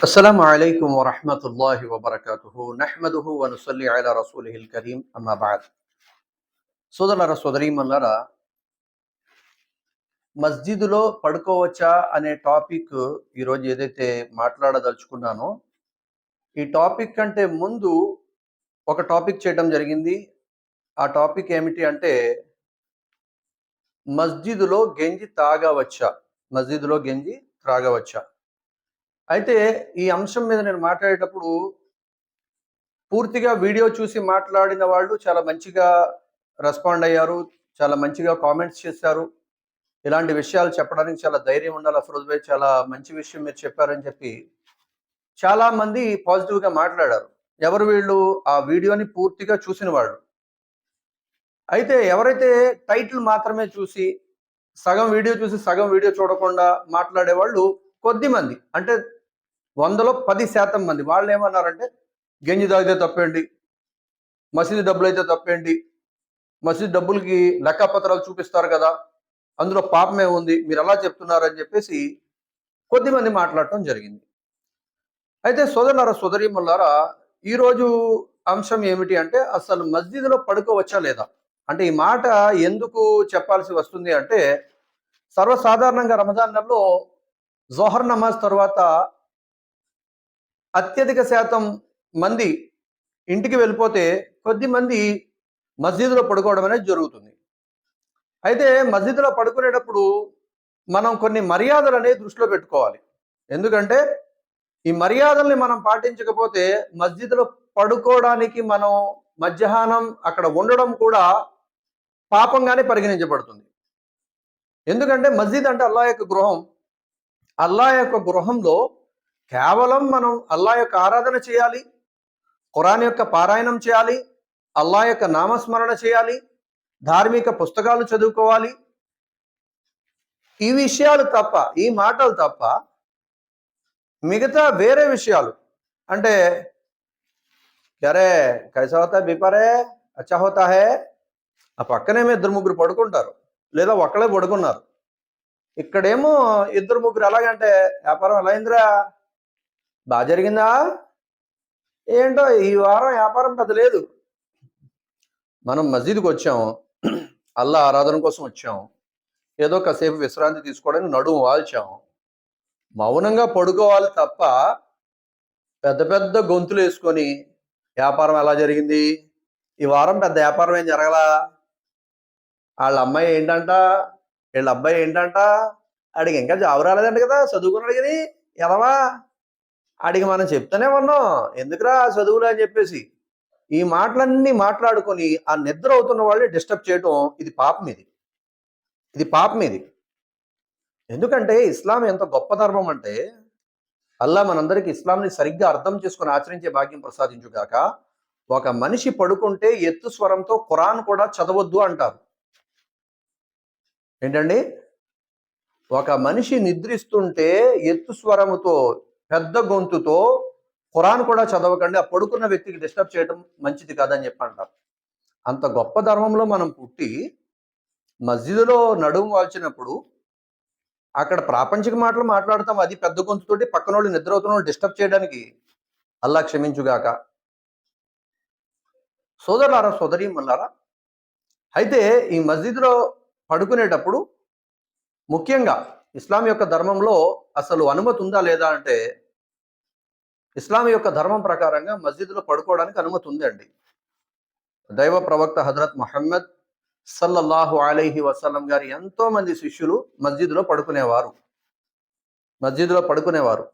السلام عليكم ورحمة الله وبركاته نحمده ونصلي على رسوله الكريم أما بعد సోదరులారా సోదరీమల్లారా మస్జిద్లో పడుకోవచ్చా అనే టాపిక్ ఈరోజు ఏదైతే మాట్లాడదలుచుకున్నానో ఈ టాపిక్ కంటే ముందు ఒక టాపిక్ చేయడం జరిగింది ఆ టాపిక్ ఏమిటి అంటే మస్జిద్లో గెంజి తాగవచ్చా మస్జిద్లో గెంజి త్రాగవచ్చా అయితే ఈ అంశం మీద నేను మాట్లాడేటప్పుడు పూర్తిగా వీడియో చూసి మాట్లాడిన వాళ్ళు చాలా మంచిగా రెస్పాండ్ అయ్యారు చాలా మంచిగా కామెంట్స్ చేశారు. ఇలాంటి విషయాలు చెప్పడానికి చాలా ధైర్యం ఉండాలి. అఫరోజ్ భాయ్ చాలా మంచి విషయం మీరు చెప్పారని చెప్పి చాలా మంది పాజిటివ్గా మాట్లాడారు. ఎవరు వీళ్ళు? ఆ వీడియోని పూర్తిగా చూసిన వాళ్ళు. అయితే ఎవరైతే టైటిల్ మాత్రమే చూసి సగం వీడియో చూసి సగం వీడియో చూడకుండా మాట్లాడే వాళ్ళు కొద్ది మంది. అంటే వందలో పది శాతం మంది. వాళ్ళు ఏమన్నారంటే గంజి తాగితే తప్పేయండి మసీదు డబ్బులు అయితే తప్పేయండి మసీదు డబ్బులకి లెక్కపత్రాలు చూపిస్తారు కదా. అందులో పాపమే ఉంది. మీరు ఎలా చెప్తున్నారని చెప్పేసి కొద్దిమంది మాట్లాడటం జరిగింది. అయితే సోదరులారా సోదరీమల్లారా ఈరోజు అంశం ఏమిటి అంటే అసలు మస్జిద్లో పడుకోవచ్చా లేదా? అంటే ఈ మాట ఎందుకు చెప్పాల్సి వస్తుంది అంటే సర్వసాధారణంగా రమజాన్ నెలలో జోహర్ నమాజ్ తర్వాత అత్యధిక శాతం మంది ఇంటికి వెళ్ళిపోతే కొద్ది మంది మస్జిద్లో పడుకోవడం అనేది జరుగుతుంది. అయితే మస్జిద్లో పడుకునేటప్పుడు మనం కొన్ని మర్యాదలు అనేవి దృష్టిలో పెట్టుకోవాలి. ఎందుకంటే ఈ మర్యాదల్ని మనం పాటించకపోతే మస్జిద్లో పడుకోవడానికి మనం మధ్యాహ్నం అక్కడ ఉండడం కూడా పాపంగానే పరిగణించబడుతుంది. ఎందుకంటే మస్జిద్ అంటే అల్లా యొక్క గృహం. అల్లా యొక్క గృహంలో కేవలం మనం అల్లా యొక్క ఆరాధన చేయాలి ఖురాన్ యొక్క పారాయణం చేయాలి అల్లా యొక్క నామస్మరణ చేయాలి ధార్మిక పుస్తకాలు చదువుకోవాలి. ఈ విషయాలు తప్ప ఈ మాటలు తప్ప మిగతా వేరే విషయాలు. అంటే అరే కైసా హోతా బిపరే? అచ్చా హోతా హే? ఆ పక్కనేమో ఇద్దరు ముగ్గురు పడుకుంటారు లేదా ఒక్కడే పడుకున్నారు. ఇక్కడేమో ఇద్దరు ముగ్గురు ఎలాగంటే వ్యాపారం ఎలా అయిందిరా? బాగా జరిగిందా? ఏంటో ఈ వారం వ్యాపారం పెద్ద లేదు. మనం మస్జిద్కి వచ్చాము. అల్లా ఆరాధన కోసం వచ్చాము. ఏదో కాసేపు విశ్రాంతి తీసుకోవడానికి నడుము వాల్చాము. మౌనంగా పడుకోవాలి తప్ప పెద్ద పెద్ద గొంతులు వేసుకొని వ్యాపారం ఎలా జరిగింది? ఈ వారం పెద్ద వ్యాపారం ఏం జరగలా? వాళ్ళ అమ్మాయి ఏంటంట? వీళ్ళ అబ్బాయి ఏంటంట? వాడికి ఇంకా జాబు రాలేదంట కదా చదువుకున్నాడు కానీ ఎలావా ఆడికి మనం చెప్తానే ఉన్నాం. ఎందుకురా చదువులు అని చెప్పేసి. ఈ మాటలన్నీ మాట్లాడుకొని ఆ నిద్ర అవుతున్న వాళ్ళని డిస్టర్బ్ చేయటం ఇది పాపం ఇది. ఇది పాపం ఇది. ఎందుకంటే ఇస్లాం ఎంత గొప్ప ధర్మం అంటే అల్లా మనందరికీ ఇస్లాంని సరిగ్గా అర్థం చేసుకుని ఆచరించే భాగ్యం ప్రసాదించుగాక ఒక మనిషి పడుకుంటే ఎత్తు స్వరంతో ఖురాన్ కూడా చదవద్దు అంటారు. ఏంటండి? ఒక మనిషి నిద్రిస్తుంటే ఎత్తు స్వరముతో పెద్ద గొంతుతో ఖురాన్ కూడా చదవకండి ఆ పడుకున్న వ్యక్తికి డిస్టర్బ్ చేయడం మంచిది కాదని చెప్పి అంటారు అంత గొప్ప ధర్మంలో మనం పుట్టి మస్జిద్లో నడుము వాల్చినప్పుడు అక్కడ ప్రాపంచిక మాటలు మాట్లాడతాం అది పెద్ద గొంతుతోటి పక్కన వాళ్ళు నిద్ర అవుతున్న వాళ్ళు డిస్టర్బ్ చేయడానికి అల్లా క్షమించుగాక. సోదరులారా సోదరి మల్లారా అయితే ఈ మస్జిద్లో పడుకునేటప్పుడు ముఖ్యంగా ఇస్లాం యొక్క ధర్మంలో అసలు అనుమతి ఉందా లేదా అంటే ఇస్లాం యొక్క ధర్మం ప్రకారంగా మస్జిద్లో పడుకోవడానికి అనుమతి ఉందండి. దైవ ప్రవక్త హజరత్ మహమ్మద్ సల్లల్లాహు అలైహి వసల్లం గారి ఎంతో మంది శిష్యులు మస్జిద్లో పడుకునేవారు. మస్జిద్లో పడుకునేవారు.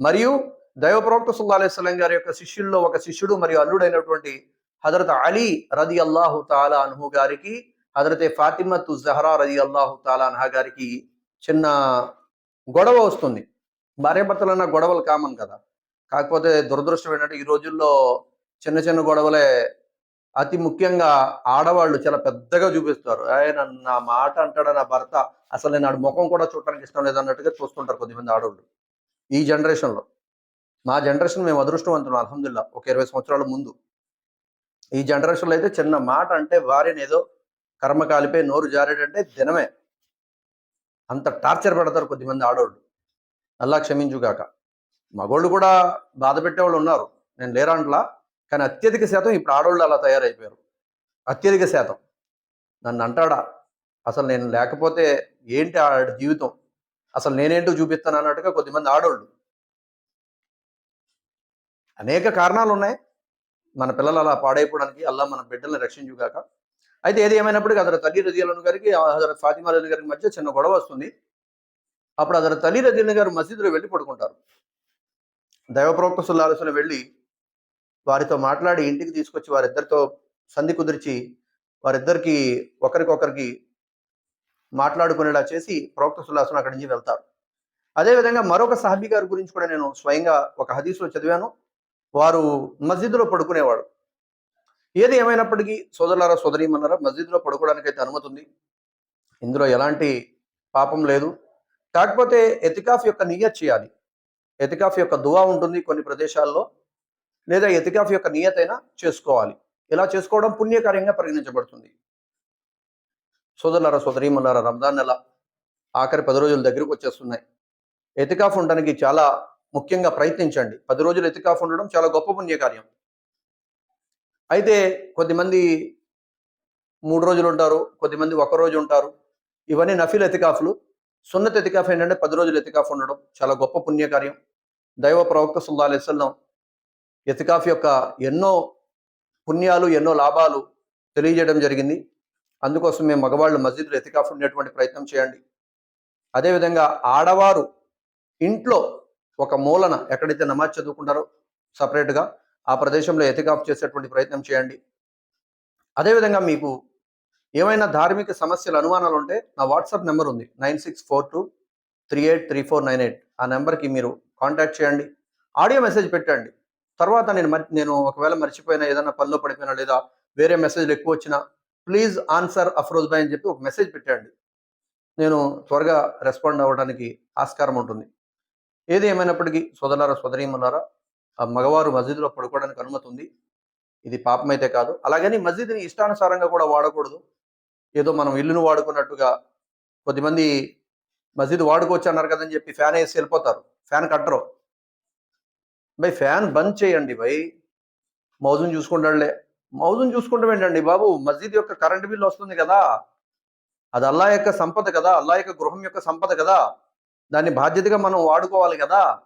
మరియు దైవ ప్రవక్త సుల్లా అలైస్లం గారి యొక్క శిష్యుల్లో ఒక శిష్యుడు మరియు అల్లుడైనటువంటి హజరత్ అలీ రది అల్లాహు తాలా అన్హు గారికి హజరతే ఫాతిమత్ జహరా రది అల్లాహు తాలా అన్హా గారికి చిన్న గొడవ వస్తుంది. భార్యాభర్తలన్న గొడవలు కామన్ కదా. కాకపోతే దురదృష్టం ఏంటంటే ఈ రోజుల్లో చిన్న చిన్న గొడవలే అతి ముఖ్యంగా ఆడవాళ్ళు చాలా పెద్దగా చూపిస్తారు. ఆయన నా మాట అంటాడా నా భర్త? అసలు నేను ఆడు ముఖం కూడా చూడటానికి ఇష్టం లేదన్నట్టుగా చూస్తుంటారు కొద్దిమంది ఆడవాళ్ళు ఈ జనరేషన్లో. మా జనరేషన్ మేము అదృష్టవంతులు అల్హమ్దుల్లా ఒక ఇరవై సంవత్సరాల ముందు. ఈ జనరేషన్లో అయితే చిన్న మాట అంటే వారిని ఏదో కర్మ కాలిపోయి నోరు జారేటంటే దినమే. అంత టార్చర్ పెడతారు కొద్దిమంది ఆడవాళ్ళు అల్లా క్షమించుగాక. మగోళ్ళు కూడా బాధ పెట్టేవాళ్ళు ఉన్నారు. నేను లేరంట్లా కానీ అత్యధిక శాతం ఇప్పుడు ఆడవాళ్ళు అలా తయారైపోయారు. అత్యధిక శాతం. నన్ను అంటాడా? అసలు నేను లేకపోతే ఏంటి ఆ జీవితం? అసలు నేనేంటో చూపిస్తాను అన్నట్టుగా కొద్దిమంది ఆడోళ్ళు. అనేక కారణాలు ఉన్నాయి మన పిల్లలు అలా పాడైపోవడానికి అల్లా మన బిడ్డల్ని రక్షించుగాక. అయితే ఏది ఏమైనప్పటికీ అదర్ తల్లి రజీలను గారికి హజరత్ ఫాతిమా రజీ గారికి మధ్య చిన్న గొడవ వస్తుంది. అప్పుడు అతను తల్లి రజీన గారు మసీదులో వెళ్ళి పడుకుంటారు. దైవ ప్రవక్త వెళ్ళి వారితో మాట్లాడి ఇంటికి తీసుకొచ్చి వారిద్దరితో సంధి కుదిర్చి వారిద్దరికి ఒకరికొకరికి మాట్లాడుకునేలా చేసి ప్రవక్త సుల్లాసన అక్కడి నుంచి వెళ్తారు. అదేవిధంగా మరొక సాహబీ గారి గురించి కూడా నేను స్వయంగా ఒక హదీస్లో చదివాను. వారు మస్జిద్లో పడుకునేవాడు ఏది ఏమైనప్పటికీ సోదరులారా సోదరీమన్నారా మస్జిద్లో పడుకోవడానికి అయితే అనుమతి ఉంది. ఇందులో ఎలాంటి పాపం లేదు. కాకపోతే ఎతికాఫ్ యొక్క నియత్ చేయాలి. ఎతికాఫ్ యొక్క దువా ఉంటుంది కొన్ని ప్రదేశాల్లో. లేదా ఎతికాఫ్ యొక్క నియత్ అయినా చేసుకోవాలి. ఇలా చేసుకోవడం పుణ్యకార్యంగా పరిగణించబడుతుంది. సోదరులారా సోదరీమన్నారా రంజాన్ నెల ఆఖరి పది రోజుల దగ్గరకు వచ్చేస్తున్నాయి. ఎతికాఫ్ ఉండడానికి చాలా ముఖ్యంగా ప్రయత్నించండి. పది రోజులు ఎతికాఫ్ ఉండడం చాలా గొప్ప పుణ్యకార్యం. అయితే కొద్దిమంది మూడు రోజులు ఉంటారు కొద్దిమంది ఒక రోజు ఉంటారు. ఇవన్నీ నఫీల్ ఎతికాఫ్లు. సున్నత్ ఎతికాఫ్ ఏంటంటే పది రోజులు ఎతికాఫ్ ఉండడం చాలా గొప్ప పుణ్యకార్యం. దైవ ప్రవక్త సుల్లా అలైస్లం ఎతికాఫ్ యొక్క ఎన్నో పుణ్యాలు ఎన్నో లాభాలు తెలియజేయడం జరిగింది. అందుకోసం మేము మగవాళ్ళు మస్జిద్లో ఎతికాఫ్ ఉండేటువంటి ప్రయత్నం చేయండి. అదేవిధంగా ఆడవారు ఇంట్లో ఒక మూలన ఎక్కడైతే నమాజ్ చదువుకుంటారో సపరేట్గా ఆ ప్రదేశంలో ఎతికాఫ్ చేసేటువంటి ప్రయత్నం చేయండి. అదేవిధంగా మీకు ఏమైనా ధార్మిక సమస్యలు అనుమానాలు ఉంటే నా వాట్సాప్ నెంబర్ ఉంది nine six four two three eight three four nine eight. ఆ నెంబర్కి మీరు కాంటాక్ట్ చేయండి. ఆడియో మెసేజ్ పెట్టండి. తర్వాత నేను మరి నేను ఒకవేళ మర్చిపోయినా ఏదైనా పనిలో పడిపోయినా లేదా వేరే మెసేజ్లు ఎక్కువ వచ్చినా ప్లీజ్ ఆన్సర్ అఫ్రోజ్ భాయ్ అని చెప్పి ఒక మెసేజ్ పెట్టండి. నేను త్వరగా రెస్పాండ్ అవ్వడానికి ఆస్కారం ఉంటుంది. ఏది ఏమైనప్పటికీ సోదరులారా సోదరీమన్నారా ఆ మగవారు మస్జిద్లో పడుకోవడానికి అనుమతి ఉంది. ఇది పాపం అయితే కాదు. అలాగని మస్జిద్ని ఇష్టానుసారంగా కూడా వాడకూడదు. ఏదో మనం ఇల్లును వాడుకున్నట్టుగా కొద్దిమంది మసీదు వాడుకోవచ్చు అన్నారు కదని చెప్పి ఫ్యాన్ వేసి వెళ్ళిపోతారు. ఫ్యాన్ కట్టరు. బై ఫ్యాన్ బంద్ చేయండి బై. మౌజుని చూసుకుంటాడులే. మౌజుని చూసుకుంటాం ఏంటండి బాబు? మస్జిద్ యొక్క కరెంట్ బిల్ వస్తుంది కదా. అది అల్లా యొక్క సంపద కదా. అల్లా యొక్క గృహం యొక్క సంపద కదా. దాన్ని బాధ్యతగా మనం వాడుకోవాలి కదా.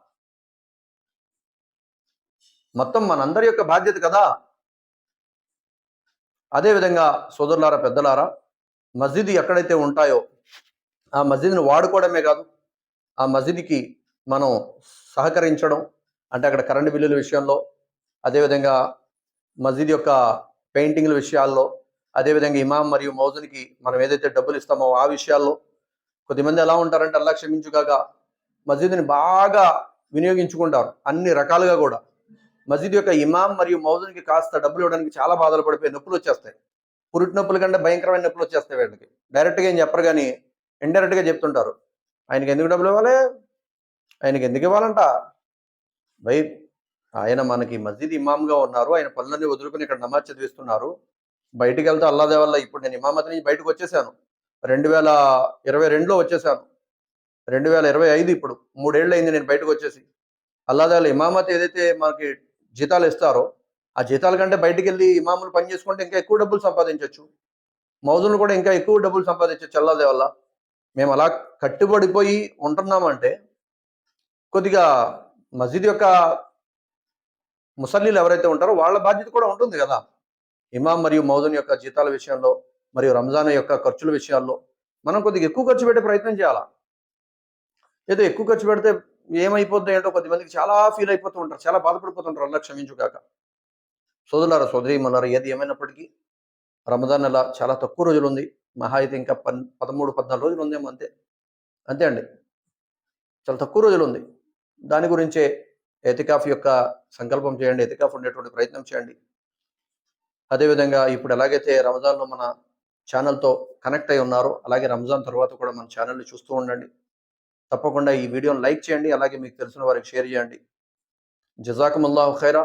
మొత్తం మనందరి యొక్క బాధ్యత కదా. అదేవిధంగా సోదరులారా పెద్దలారా మస్జిద్ ఎక్కడైతే ఉంటాయో ఆ మస్జిద్ని వాడుకోవడమే కాదు ఆ మస్జిద్కి మనం సహకరించడం అంటే అక్కడ కరెంటు బిల్లుల విషయంలో అదేవిధంగా మస్జిద్ యొక్క పెయింటింగ్ల విషయాల్లో అదేవిధంగా ఇమాం మరియు మౌజునికి మనం ఏదైతే డబ్బులు ఇస్తామో ఆ విషయాల్లో కొద్దిమంది ఎలా ఉంటారంటే అలా క్షమించుగాక మస్జిద్ని బాగా వినియోగించుకుంటారు అన్ని రకాలుగా కూడా. మస్జిద్ యొక్క ఇమాం మరియు మౌజునికి కాస్త డబ్బులు ఇవ్వడానికి చాలా బాధలు పడిపోయి నొప్పులు వచ్చేస్తాయి. పురుటి నొప్పుల కంటే భయంకరమైన నొప్పులు వచ్చేస్తాయి వీళ్ళకి. డైరెక్ట్గా ఏం చెప్పరు కానీ ఇండైరెక్ట్గా చెప్తుంటారు. ఆయనకి ఎందుకు డబ్బులు ఇవ్వాలి? ఆయనకి ఎందుకు ఇవ్వాలంట? భయ ఆయన మనకి మస్జిద్ ఇమామ్గా ఉన్నారు. ఆయన పనులన్నీ వదులుకుని ఇక్కడ నమాజ్ చదివిస్తున్నారు. బయటికి వెళ్తే అల్లాదే వల్ల ఇప్పుడు నేను ఇమామతి నుంచి బయటకు వచ్చేసాను. రెండు వేల ఇరవై రెండులో వచ్చేసాను. రెండు వేల ఇరవై ఐదు ఇప్పుడు. మూడేళ్ళు అయింది నేను బయటకు వచ్చేసి. అల్లాదే వల్ల ఇమామత్ ఏదైతే మనకి జీతాలు ఇస్తారో ఆ జీతాల కంటే బయటికి వెళ్ళి ఇమాములు పని చేసుకుంటే ఇంకా ఎక్కువ డబ్బులు సంపాదించవచ్చు మౌజులు కూడా ఇంకా ఎక్కువ డబ్బులు సంపాదించవచ్చు అల్లాదే వల్ల. మేము అలా కట్టుబడిపోయి ఉంటున్నామంటే కొద్దిగా మస్జిద్ యొక్క ముసల్లీలు ఎవరైతే ఉంటారో వాళ్ళ బాధ్యత కూడా ఉంటుంది కదా. ఇమాం మరియు మౌజున్ యొక్క జీతాల విషయంలో మరియు రంజాన్ యొక్క ఖర్చుల విషయాల్లో మనం కొద్దిగా ఎక్కువ ఖర్చు పెట్టే ప్రయత్నం చేయాలా? ఏదో ఎక్కువ ఖర్చు పెడితే ఏమైపోద్ది ఏంటో కొద్దిమందికి చాలా ఫీల్ అయిపోతూ ఉంటారు చాలా బాధపడిపోతుంటారు అలా క్షమించుగాక. సోదరులారా సోదరి మన్నారా ఏది ఏమైనప్పటికీ రమదాన్ నెల చాలా తక్కువ రోజులు ఉంది మహా అయితే ఇంకా పన్ పదమూడు పద్నాలుగు రోజులు ఉందేమో అంతే. అంతే అండి. చాలా తక్కువ రోజులు ఉంది దాని గురించే ఎతికాఫ్ యొక్క సంకల్పం చేయండి ఎతికాఫ్ ఉండేటువంటి ప్రయత్నం చేయండి. అదేవిధంగా ఇప్పుడు ఎలాగైతే రంజాన్లో మన ఛానల్తో కనెక్ట్ అయి ఉన్నారో అలాగే రంజాన్ తర్వాత కూడా మన ఛానల్ని చూస్తూ ఉండండి. తప్పకుండా ఈ వీడియోని లైక్ చేయండి అలాగే మీకు తెలిసిన వారికి షేర్ చేయండి. జజాకుముల్లాహు ఖైరా.